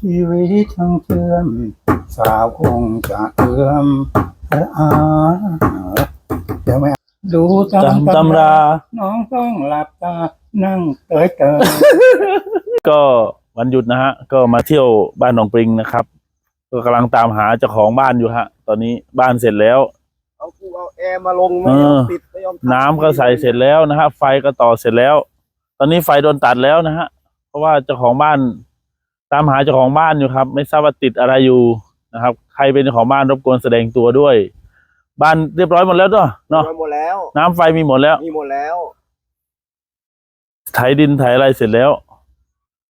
ชีวิตทั้งเชื่อม สาวคงจะเอื้อมระอาเดี๋ยวไหมดูตามจำตำรา น้องต้องหลับตา นั่งเตยเตยก็วันหยุดนะฮะ ก็มาเที่ยวบ้านหนองปริงนะครับ ก็กำลังตามหาเจ้าของบ้านอยู่ฮะ ตอนนี้บ้านเสร็จแล้ว เอากูเอาแอร์มาลงไม่เอยออมปิดไม่ยอมทำน้ำก็ใส่เสร็จแล้วนะฮะ ไฟก็ต่อเสร็จแล้ว ตอนนี้ไฟโดนตัดแล้วนะฮะ เพราะว่าเจ้าของบ้าน ตามหาเจ้าของบ้านอยู่ครับ ไม่ทราบว่าติดอะไรอยู่นะครับ ใครเป็นเจ้าของบ้านรบกวนแสดงตัวด้วย บ้านเรียบร้อยหมดแล้วด้วยเนาะไว้หมดแล้ว น้ำไฟมีหมดแล้วมีหมดแล้วไถดินไถอะไรเสร็จแล้ว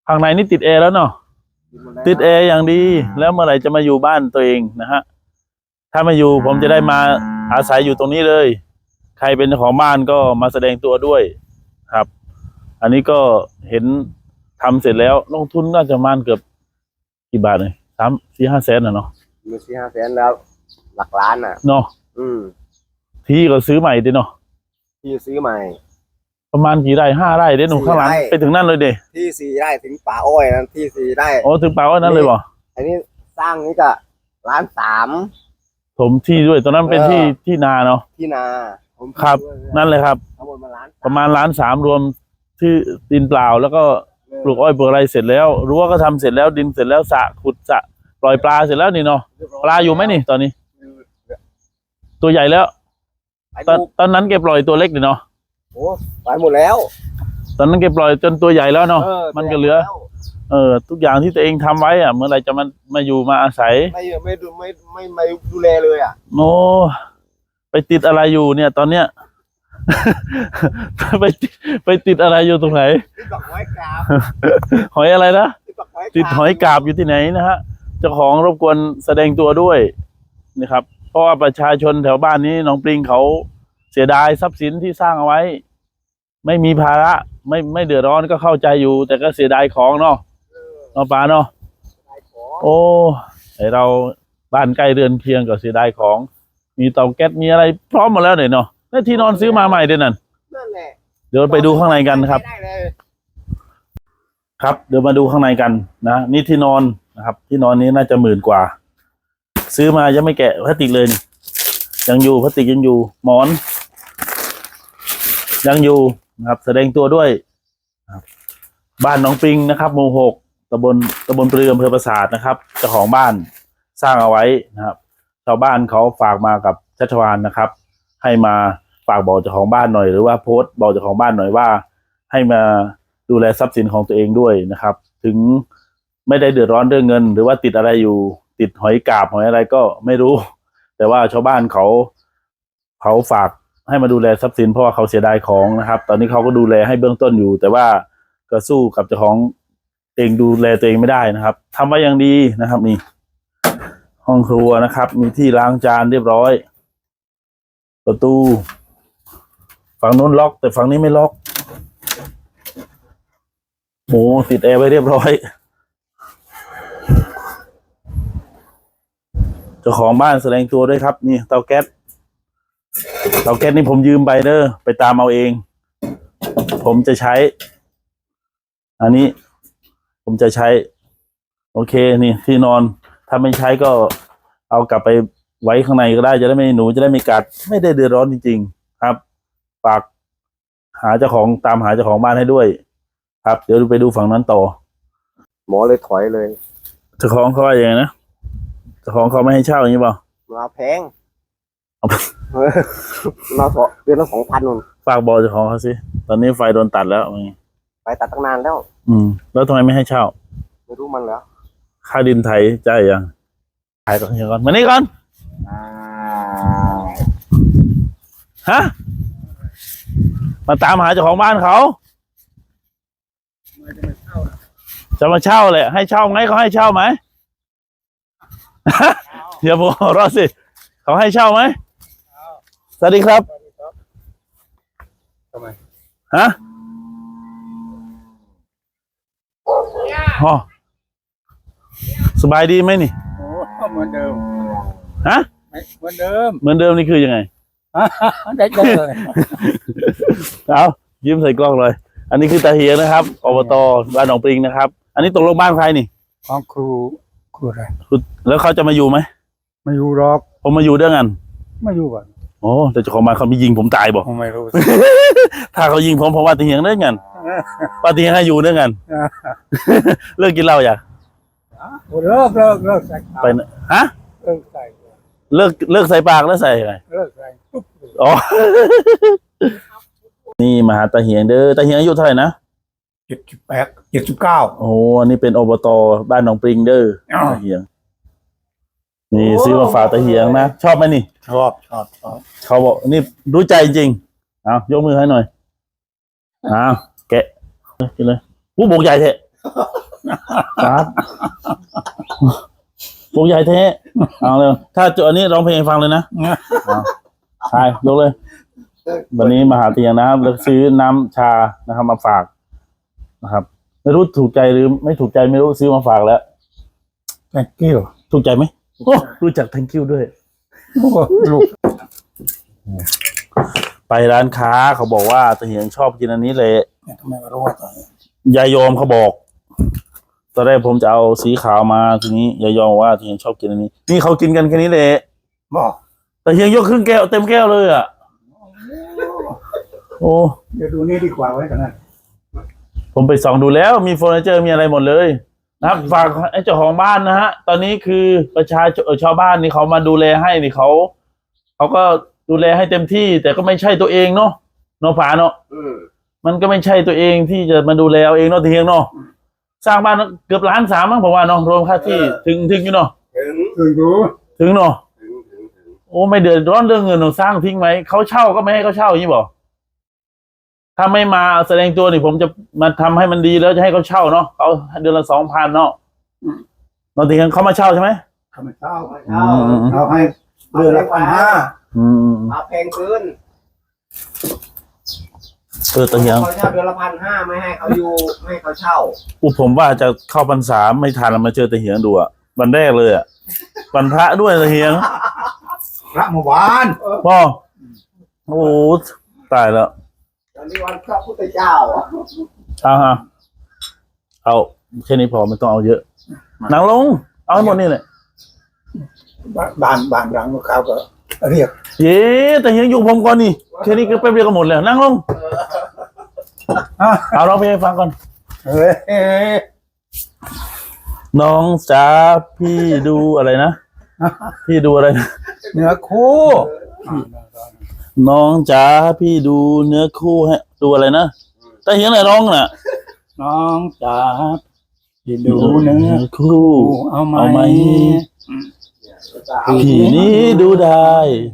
ข้างในนี่ติดแอร์แล้วเนาะมีหมดแล้วติดแอร์อย่างดี แล้วเมื่อไหร่จะมาอยู่บ้านตัวเองนะฮะถ้ามาอยู่ผมจะได้มาอาศัยอยู่ตรงนี้เลย ใครเป็นเจ้าของบ้านก็มาแสดงตัวด้วยครับ อันนี้ก็เห็น ทำเสร็จแล้วลงทุนน่าจะประมาณเกือบกี่บาทเลยสามสี่ห้าแสนนะเนาะมีสี่ห้าแสนแล้ว หลักล้านอะ เนาะอืม ที่ก็ซื้อใหม่ดิเนาะที่ซื้อใหม่ ประมาณกี่ไร่ห้าไร่เด้หนูข้างหลังสี่ไร่ไปถึงนั่นเลยเด้ที่สี่ได้ถึงป่าอ้อยนั้นที่สี่ได้โอ้ถึงป่าว่านั้นเลยบ่อันนี้สร้างนี่ก็ล้านสามถมที่ด้วยตอนนั้นเป็นที่ที่นาเนาะที่นาผมครับด้วยนั่นเลยครับทั้งหมดมาล้านสประมาณล้านสามรวมที่ดินเปล่าแล้วก็ ปลูกอ้อยปลูกอะไรเสร็จแล้วรั้วก็ทำเสร็จแล้วดินเสร็จแล้วสระขุดสระปล่อยปลาเสร็จแล้วนี่เนาะปลาอยู่ไหมนี่ตอนนี้ ตัวใหญ่แล้วไปตอนดูตอนนั้นแกปล่อยตัวเล็กนี่เนาะโอ้ไปหมดแล้ว ตอนนั้นแกปล่อยจนตัวใหญ่แล้วเนาะออมันก็เหลือ เออ ทุกอย่างที่ตัวเองทำไว้อะเมื่อไหรจะมามาอยู่มาอาศัย ไม่ไม่ดูไม่ไม่ไม่ดูแลเลยอะโอ้ไปติดอะไรอยู่เนี่ย ตอนเนี้ย ไปติดไปติดอะไรอยู่ตรงไหนติดดอกไม้กราบหอยอะไรนะติดดอกไม้กราบติดหอยกาบอยู่ที่ไหนนะฮะเจ้าของรบกวนแสดงตัวด้วยนะครับ เพราะว่าประชาชนแถวบ้านนี้หน้องปริงเขาเสียดายทรัพย์สินที่สร้างเอาไว้ ไม่มีภาระไม่ไม่เดือดร้อนก็เข้าใจอยู่ แต่ก็เสียดายของเนาะเนาะป้าเนาะขายของโอ้ไอเราบ้านใกล้เรือนเคียงก็เสียดายของ มีเตาแก๊สมีอะไรพร้อมหมดแล้วเนี่ยเนาะ แล้วที่นอนซื้อมาใหม่ด้วยนั่นนั่นแหละเดี๋ยวไปดูข้างในกันครับ ได้เลยครับ เดี๋ยวมาดูข้างในกันนะนี่ที่นอนนะครับ ที่นอนนี้น่าจะหมื่นกว่า ซื้อมายังไม่แกะพลาสติกเลยนี่ยังอยู่พลาสติกยังอยู่ หมอน ยังอยู่นะครับ แสดงตัวด้วยนะครับบ้านหน้องปิงนะครับหมู่หกตำบลตำบลปลืออำเภอปราสาทนะครับเจ้าของบ้านสร้างเอาไว้นะครับ ชาวบ้านเขาฝากมากับชัชวานนะครับ ให้มา ฝากบอกเจ้าของบ้านหน่อย หรือว่าโพสต์บอกเจ้าของบ้านหน่อยว่า ให้มาดูแลทรัพย์สินของตัวเองด้วยนะครับ ถึงไม่ได้เดือดร้อนเรื่องเงิน หรือว่าติดอะไรอยู่ติดหอยกาบหอยอะไรก็ไม่รู้ แต่ว่าชาวบ้านเขาเขาฝากให้มาดูแลทรัพย์สินเพราะว่าเขาเสียดายของนะครับ ตอนนี้เขาก็ดูแลให้เบื้องต้นอยู่ แต่ว่าก็สู้กับเจ้าของเองดูแลตัวเองไม่ได้นะครับทำไว้อย่างดีนะครับนี่ห้องครัวนะครับ มีที่ล้างจานเรียบร้อย ประตู ฝั่งนู้นล็อก แต่ฝั่งนี้ไม่ล็อกโอ้ติดแอร์ไว้เรียบร้อยเจ้าของบ้านแสดงตัวด้วยครับ นี่เตาแก๊สเตาแก๊สนี่ผมยืมไปเด้อไปตามเอาเอง ผมจะใช้ อันนี้ ผมจะใช้ โอเค นี่ที่นอน ถ้าไม่ใช้ก็เอากลับไปไว้ข้างในก็ได้จะได้ไม่หนูจะได้ไม่กัด ไม่ได้เดือดร้อนจริง ๆ ครับ ฝากหาเจ้าของตามหาเจ้าของบ้านให้ด้วย ครับ เดี๋ยวไปดูฝั่งนั้นต่อ หมอเลยถอยเลยเจ้าของเขาว่าอย่างไงนะเจ้าของเขาไม่ให้เช่าอย่างนี้เปล่ามาแพงเอาเออเราสองเดือนละสองพันนู่นฝากบอกเจ้าของเขาสิตอนนี้ไฟโดนตัดแล้วว่าไงไปตัดตั้งนานแล้ว อืม แล้วทำไมไม่ให้เช่า ไม่รู้มันแล้ว ค่าดินไทยจ่ายยังถ่ายก่อนเดี๋ยวก่อนมานี่ก่อนฮะ มาตามหาเจ้าของบ้านเขา จะมาเช่าแหละให้เช่าไงเขาให้เช่าไหมอย่าบอกรอสิเขาให้เช่าไหมสวัสดีครับทำไมฮะอ๋อสบายดีไหมนี่โอ้เหมือนเดิมฮะไม่เหมือนเดิมเหมือนเดิมนี่คือยังไง ได้เจอเลยเอายิ้มใส่กล้องเลย อันนี้คือตาเฮียนะครับอบตบ้านหนองปริงนะครับ อันนี้ตกลงบ้านใครนี่ของครูครูอะไรแล้วเขาจะมาอยู่ไหมไม่อยู่หรอกผมมาอยู่ด้วยกันไม่อยู่ก่อนโอ้แต่เจ้าของบ้านเขาไม่ยิงผมตายบอกผมไม่รู้ ถ้าเขายิงผมผมว่าตีเหียงด้วยกันว่าตีเหียงให้อยู่ด้วยกันเลิกกินเหล้าอย่าเลิกเลิกเลิกใส่ไปนะฮะเลิกใส่เลิกเลิกใส่ปากแล้วใส่อะไรเลิกใส่ปุ๊บ อ๋อ นี่มาหาตาเหียงเด้อตาเหียงอายุเท่าไหร่นะเจ็ดสิบแปดเจ็ดสิบเก้าโอ้อันนี้เป็นอบตบ้านหนองปริงเด้ออ้าวตาเหียง นี่ซื้อมาฝากตาเหียงนะชอบไหมนี่ ชอบชอบชอบเขาบอกนี่รู้ใจจริงเอายกมือให้หน่อยเอาแกะกินเลยผู้บกใหญ่เทะครับบกใหญ่เทะเอาเลยถ้าจดอันนี้ร้องเพลงให้ฟังเลยนะเอา ใช่ยกเลย วันนี้มาหาเตียงนะครับแล้วซื้อน้ำชานะครับมาฝากนะครับ ไม่รู้ถูกใจหรือไม่ถูกใจไม่รู้ซื้อมาฝากแล้ว thank you ถูกใจไหมโอ้รู้จัก thank you ด้วย โอ้ลูกไปร้านค้าเขาบอกว่าตะเหียงชอบกินอันนี้เลยทำไมไม่รู้ว่าตอนนี้ยายโยมเขาบอก ตอนแรกผมจะเอาสีขาวมาทีนี้ยายโยมบอกว่าตะเฮียงชอบกินอันนี้ นี่เขากินกันแค่นี้เลยบอก แต่เฮียงยกครึ่งแก้วเต็มแก้วเลยอะ โอ้ เดี๋ยวดูนี่ดีกว่าไว้กันนะผมไปส่องดูแล้วมีเฟอร์นิเจอร์มีอะไรหมดเลย นะครับฝากไอ้เจ้าของบ้านนะฮะ ตอนนี้คือประชาชนเอ่อชาวบ้านนี่เขามาดูแลให้นี่เขาเขาก็ดูแลให้เต็มที่ แต่ก็ไม่ใช่ตัวเองเนาะเนาะฝาเนาะอืมมันก็ไม่ใช่ตัวเองที่จะมาดูแลเอาเองเนาะตะเฮียงเนาะสร้างบ้านเกือบล้านสามมั้งผมว่าเนาะรวมค่าที่ถึงถึงอยู่เนาะถึงคือดู ถึงเนาะถึงถึงถึง โอ้ไม่เดือดร้อนเรื่องเงินหรอกสร้างทิ้งไหมเขาเช่าก็ไม่ให้เขาเช่าอย่างนี้บอกถ้าไม่มาแสดงตัวนี่ผมจะมาทำให้มันดีแล้วจะให้เขาเช่าเนาะเขาเดือนละสองพันเนาะตอนทีเขามาเช่าใช่ไหมทำไมเช้าเช่าอืมเอาให้เดือนละพันห้าอืมเอาแพงคืนเออตะเฮียงเขาเช่าเดือนละพันห้าไม่ให้เขาอยู่ไม่ให้เขาเช่าอุยผมว่าจะเข้าพรรษาไม่ทันแล้วมาเจอตะเฮียงดูอะวันแรกเลยอะวันพระด้วยตะเฮียง พระเมื่อวานพ่อโอ้ตายแล้วตอนนี้วันพระพุทธเจ้าอะเอาฮะเอาแค่นี้พอไม่ต้องเอาเยอะนั่งลง เอาให้หมดนี่เลยบ้านบ้านหลังของเขาก็เรียก เย้แต่ยังอยู่ผมก่อนนี่แค่นี้ก็แป๊บเดียวก็หมดแล้วนั่งลงอะเอาร้องเพลงให้ฟังก่อนเฮ้ยน้องจ๋าพี่ดูอะไรนะ พี่ดูอะไรนะ เนื้อคู่น้องจ๋าพี่ดูเนื้อคู่ให้ดูอะไรนะแต่เฮียงไหนร้องน่ะ น้องจ๋าที่ดูเนื้อคู่คู่เอาไหมเอาไหมพี่นี้ดูได้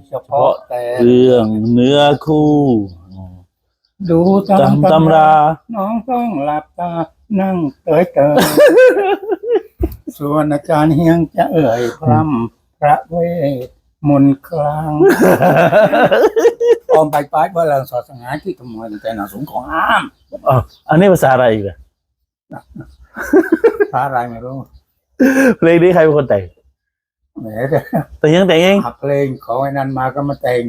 เฉพาะแต่เรื่องเนื้อคู่ ดูตามตำตำรา น้องต้องหลับตานั่งเตยเตยส่วนอาจารย์เฮียงจะเอ่ยพร่ำพระเวท มนต์คลางออมไปไปเมื่อเราศาสนาที่ทำไมแต่หนาสูงของอ้ามอ๋ออันนี้ภาษาอะไรอีกอะพระอะไรไม่รู้เพลงนี้ใครเป็นคนแต่งแหมแต่แต่เฮียงแต่งเองหักเพลงของไอ้นั้นมาก็มาแต่ง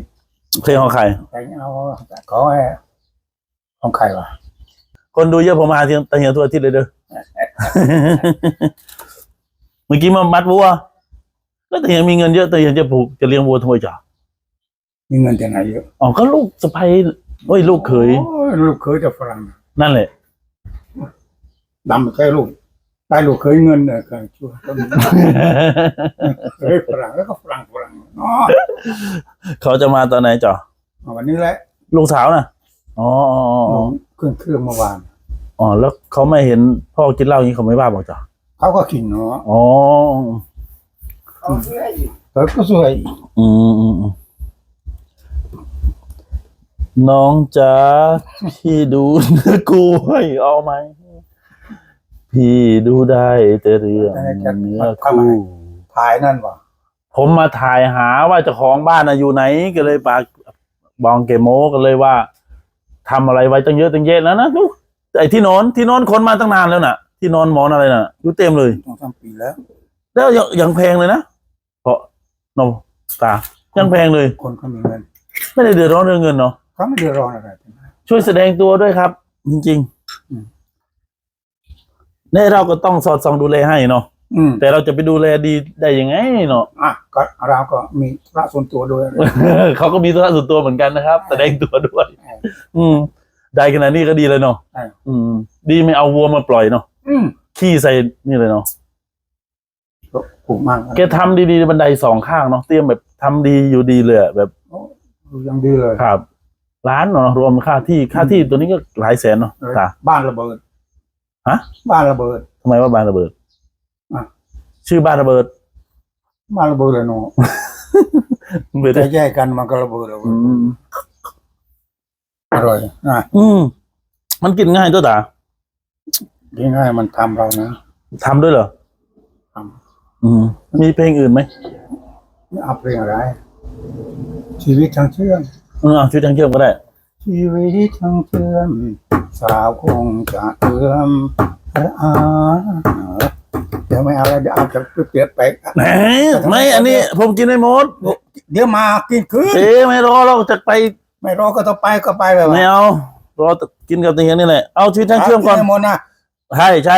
เพลงของใครแต่งเอาขอให้ของใครวะคนดูเยอะผมมาเทียงตะเฮียงตัวอาทิตย์เลยเด้อเมื่อกี้มามัดวัว แล้วตะเฮียงมีเงินเยอะตะเฮียงจะปลูกจะเลี้ยงวัวทำไมจ้ะมีเงินจากไหนเยอะอ๋อก็ลูกสะใภ้โอ้ยลูกเขยโอ้ยลูกเคยจะฝรั่งนั่นแหละดำไม่ใช่ลูกได้ลูกเคยเงินเนี่ยเคยช่วยก็มีเคยฝรั่งแล้วก็ฝรั่งฝรั่งอ๋อเขาจะมาตอนไหนจ้ะวันนี้แหละลูกสาวน่ะอ๋ออ๋ออ๋ออ๋อเครื่องเครื่องเมื่อวานอ๋อแล้วเขาไม่เห็นพ่อกินเหล้าอย่างนี้เขาไม่ว่าบอกจ้ะเขาก็กินเนาะอ๋อ เขาเพื่ออีกแต่ก็สวยอืมอืมอืมน้องจ๋าพี่ดูเนื้อกูให้เอาไหม พี่ดูได้แต่เรื่องเนื้อคู่ถ่ายนั่นวะผมมาถ่ายหาว่าเจ้าของบ้านน่ะอยู่ไหนก็เลยปากบองเกโมก็เลยว่าทำอะไรไว้ตั้งเยอะตั้งแยะแล้วนะดูไอ้ที่นอนที่นอนคนมาตั้งนานแล้วน่ะ ที่นอนหมอนอะไรน่ะอยู่เต็มเลยต้องทำปีแล้ว แล้วยังยังแพงเลยนะเพ ราะนมตายังแพงเลย คนเขามีเงินไม่ได้เดือดร้อนเรื่องเงินเนาะเขาไม่เดือดร้อนอะไรทั้งนั้นช่วยแสดงตัวด้วยครับ จริงอืมๆเนี่ยเราก็ต้องสอดส่องดูแลให้เนาะอืมแต่เราจะไปดูแลดีได้ยังไงเนาะอะก็เราก็มีพระส่วนตัวด้วย เขาก็มีธุระส่วนตัวเหมือนกันนะครับ แสดงตัวด้วย อืม ได้ขนาดนี้ก็ดีเลยเนาะใช่อืม ดีไม่เอาวัวมาปล่อยเนาะอืมขี้ใส่นี่เลยเนาะ ก็ผูกมากแกทำดีๆบันไดสองข้างเนาะเตรียมแบบทำดีอยู่ดีเลยอะแบบยังดีเลย ครับล้านเนาะรวมค่าที่ค่าที่ตัวนี้ก็หลายแสนเนาะเออตา บ้านระเบิดฮะ บ้านระเบิด ทำไมว่าบ้านระเบิดอะ ชื่อบ้านระเบิดบ้านระเบิดเลยเนาะเบิดแต่แยกกันมันก็ระเบิดระเบิอืดมอร่อยนะอืม มันกินง่ายตัวตาง่ายๆมันทำเรานะทำด้วยเหรอท อืมมีเพลงอื่นไหมไม่เอาเพลงอะไร ชีวิตทางเชื่อมเออเอาชื่อทางเชื่อมก็ได้ ชีวิตทางเชื่อมสาวคงจะเอื้อมระอาเดี๋ยวไม่เอาแล้วเดี๋ยวเอาจะเปลี่ยนไปแหมไม่อันนี้ ผมกินไม่หมดเดี๋ยวมากินคืนเอ๊ะไม่รอเราจะไป ไม่รอก็ต้องไปก็ไปแบบไม่เอารอกินกับเตียงนี่แหละ เอาชีวิตทางเชื่อมก่อนหมดนะใช่ใช่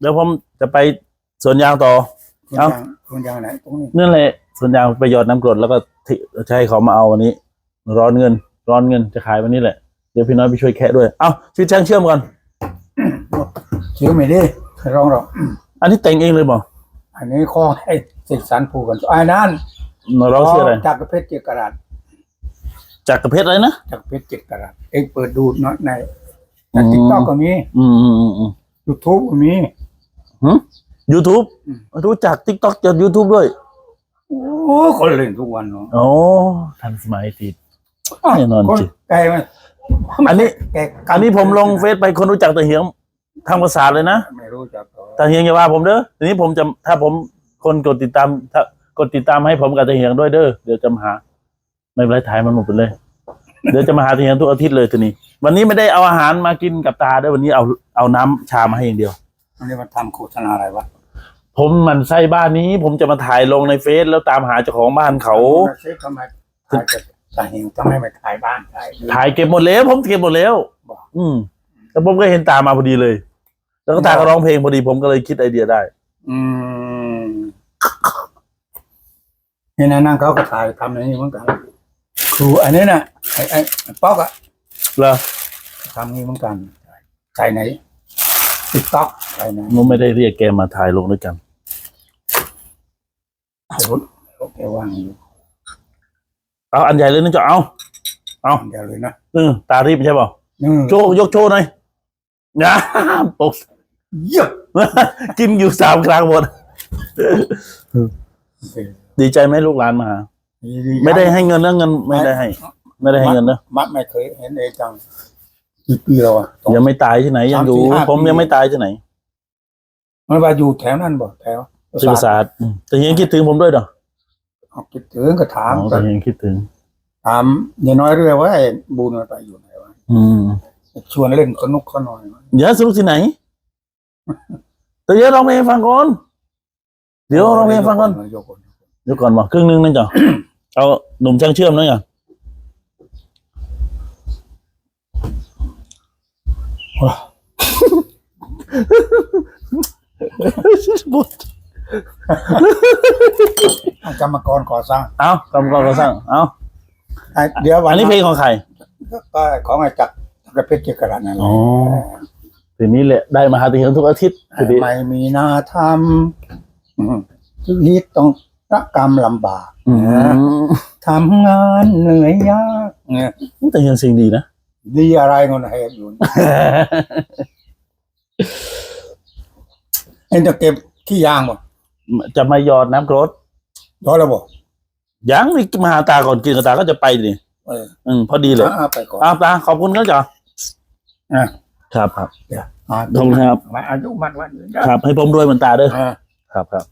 เดี๋ยวผมจะไปสวนยางต่อ คุณเอายางคุณยางไหนตรงนี้นั่นแหละสวนยางไปหยอดน้ำกรดแล้วก็ที่จะให้เขามาเอาวันนี้ ร้อนเงิน ร้อนเงินจะขายวันนี้แหละ เดี๋ยวพี่น้อยไปช่วยแคะด้วย เอาชีวิตช่างเชื่อมก่อนเชื่อไม่ได้ร้องหรอกอันนี้แต่งเองเลยบอกอันนี้ข้อให้เสกสรรผูกกันไอ้นั่นเราชื่ออะไรจากรเพชรเจ็ดกระดาษจากกระเพชรอะไรนะจากรเพชรเจ็ดกระดาษเองเปิดดูเนาะในอืในมติ๊กต็อกก็มี อืมอืมอืมอืมยูทูบก็มียู ทูบอืมรู้จักทิกต็อกจากยูทูบด้วย โอ้คนเล่นทุกวันเนาะโอ้ทันสมัยติด แน่นอนคนจริงแกมันอันนี้ แกอันนี้ผมลงเฟซไปคนรู้จักแต่เหียงทางภาษาเลยนะไม่รู้จักหรอกแต่เฮียงอย่าว่าผมเด้อทีนี้ผมจะถ้าผมคนกดติดตามถ้ากดติดตามให้ผมกับตาเฮียงด้วยเด้อเดี๋ยวจะมาหา ไม่เป็นไรถ่ายมันหมดไปเลย เดี๋ยวจะมาหาตาเฮียงทุกอาทิตย์เลยทีนี้ วันนี้ไม่ได้เอาอาหารมากินกับตาเด้อวันนี้เอาเอาน้ำชามาให้อย่างเดียว อันนี้มันทำโฆษณาอะไรวะ ผมหมันไส้บ้านนี้ ผมจะมาถ่ายลงในเฟซแล้วตามหาเจ้าของบ้านเขาเช็คทำไมถ่ายจะสาเหตุทำไมไม่ถ่ายบ้านถ่ายถ่ายเก็บหมดแล้ว ผมเก็บหมดแล้วบอกอืมแล้วผมก็เห็นตามาพอดีเลย แล้วก็ตาก็ร้องเพลงพอดีผมก็เลยคิดไอเดียได้ อืมนี่นะนั่งเขาก็ถ่ายทำอย่างนี้เหมือนกันครูอันนี้น่ะไอ้ไอ้ไอ้ป๊อกอะเหรอทำนี้เหมือนกันใส่ไหนติ๊กต็อกใส่ไหนผมไม่ได้เรียกแกมาถ่ายลงด้วยกัน รถรถแกว่างอยู่เอาอันใหญ่เลยนะจ๊ะเอาเอาเดี๋ยวเลยนะเออตารีบใช่เปล่าอืมโชว์ยกโชว์หน่อยนะปกเยอะกินอยู่สามครั้งหมด ดีใจไหมลูกหลานมาหาไม่ได้ให้เงินแล้วเงินไม่ได้ให้ ไม่ได้ให้เงินนะมัดไม่เคยเห็นเอจังกี่ปีแล้วอะ ยังไม่ตายที่ไหนยังอยู่สามสี่ห้าผมปี ยังไม่ตายที่ไหน มันว่าอยู่แถวนั้นบ่แถว ศิริศาสตร์อืมแต่ยังคิดถึงผมด้วยเหรอเอาคิดถึงก็ถามอ๋อแต่ยังคิดถึงถามยายน้อยเรื่อยว่าไอ้บูนมันไปอยู่ไหนวะอืมชวนเล่นสนุกสนอยเดี๋ยวสรุปที่ไหน แต่เดี๋ยวร้องเพลงให้ฟังก่อนเดี๋ยวร้องเพลงให้ฟังก่อนยกคนเดี๋ยวก่อนมาครึ่งนึงนั่นจ้ะเอาหนุ่มช่างเชื่อมนั่นจ้ะ กรรมกรก่อสร้างเอากำกองกระสั่งเอาไอ้เดี๋ยววัอันนนี้เพลงของใครก็ของไอ้จักรจักรเพชรเจกระดาษนั่นแหละอ๋อทีนี้แหละได้มาหาตีเหียงทุกอาทิตย์ทีนี้ไม่มีนาทำอืมชีวิตต้องระกรรมลำบากอืมทำงานเหนื่อยยากเนี่ยแต่ยังสิ่งดีนะ ดีอะไรเงินเฮบอยู่ เอ็นจะเก็บขี้ยางบ่ จะมาหยอดน้ำกรดร้อยแล้วบ่ยังนี่มาหาตาก่อนกินกับตาก็จะไปดิเอออืมพอดีเลยอ่าไปก่อนอ้าวตาขอบคุณครับจ้ะอะครับครับเดี๋ยวอ่าขอบคุณครับมาอายุมันวันยืนยาวครับ ให้ผมรวยเหมือนตาเด้ออ่าครับครับ